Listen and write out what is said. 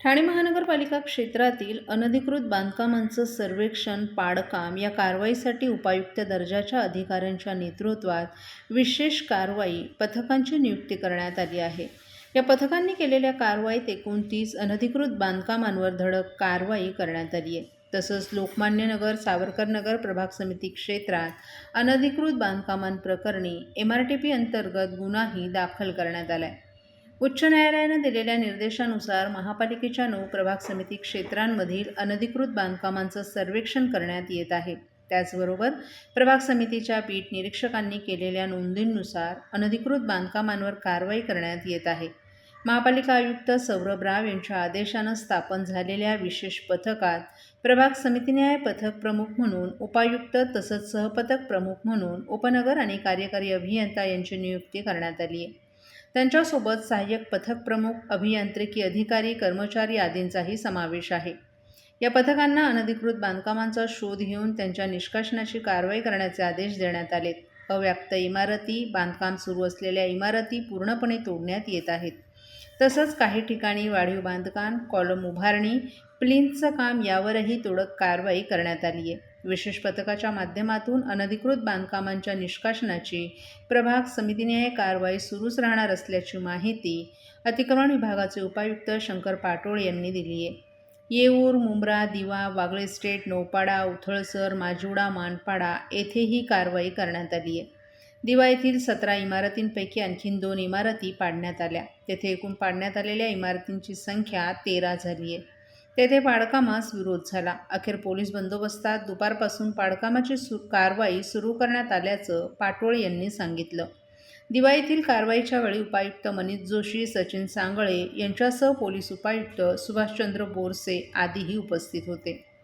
ठाणे महानगरपालिका क्षेत्रातील अनधिकृत बांधकामांचं सर्वेक्षण पाडकाम या कारवाईसाठी उपायुक्त दर्जाच्या अधिकाऱ्यांच्या नेतृत्वात विशेष कारवाई पथकांची नियुक्ती करण्यात आली आहे. या पथकांनी केलेल्या कारवाईत एकोणतीस अनधिकृत बांधकामांवर धडक कारवाई करण्यात आली आहे. तसंच लोकमान्य नगर सावरकर नगर प्रभाग समिती क्षेत्रात अनधिकृत बांधकामांप्रकरणी एम आर टी पी अंतर्गत गुन्हाही दाखल करण्यात आला आहे उच्च न्यायालयानं दिलेल्या निर्देशानुसार महापालिकेच्या नऊ प्रभाग समिती क्षेत्रांमधील अनधिकृत बांधकामांचं सर्वेक्षण करण्यात येत आहे. त्याचबरोबर प्रभाग समितीच्या पीठ निरीक्षकांनी केलेल्या नोंदींनुसार अनधिकृत बांधकामांवर कारवाई करण्यात येत आहे. महापालिका आयुक्त सौरभ राव यांच्या आदेशानं स्थापन झालेल्या विशेष पथकात प्रभाग समितीन्याय पथक प्रमुख म्हणून उपायुक्त तसंच सहपथक प्रमुख म्हणून उपनगर आणि कार्यकारी अभियंता यांची नियुक्ती करण्यात आली आहे. त्यांच्यासोबत सहाय्यक पथक प्रमुख अभियांत्रिकी अधिकारी कर्मचारी आदींचाही समावेश आहे. या पथकांना अनधिकृत बांधकामांचा शोध घेऊन त्यांच्या निष्कासनाची कारवाई करण्याचे आदेश देण्यात आलेत. अव्याप्त इमारती बांधकाम सुरू असलेल्या इमारती पूर्णपणे तोडण्यात येत आहेत. तसंच काही ठिकाणी वाढीव बांधकाम कॉलम उभारणी प्लिंथचं काम यावरही तोडक कारवाई करण्यात आली आहे. विशेष पथकाच्या माध्यमातून अनधिकृत बांधकामांच्या निष्कासनाची प्रभाग समितीने कारवाई सुरूच राहणार असल्याची माहिती अतिक्रमण विभागाचे उपायुक्त शंकर पाटोळ यांनी दिली आहे. येऊर मुंब्रा दिवा वागळे स्टेट नौपाडा उथळसर माजुडा मानपाडा येथे ही कारवाई करण्यात आली आहे. दिवाळीतील सतरा इमारतींपैकी आणखीन दोन इमारती पाडण्यात आल्या. तेथे एकूण पाडण्यात आलेल्या इमारतींची संख्या तेरा झाली आहे. तेथे पाडकामास विरोध झाला. अखेर पोलीस बंदोबस्तात दुपारपासून पाडकामाची सु कारवाई सुरू करण्यात आल्याचं पाटोळे यांनी सांगितलं. दिवाळीतील कारवाईच्या वेळी उपायुक्त मनीष जोशी सचिन सांगळे यांच्यासह पोलीस उपायुक्त सुभाषचंद्र बोरसे आदीही उपस्थित होते.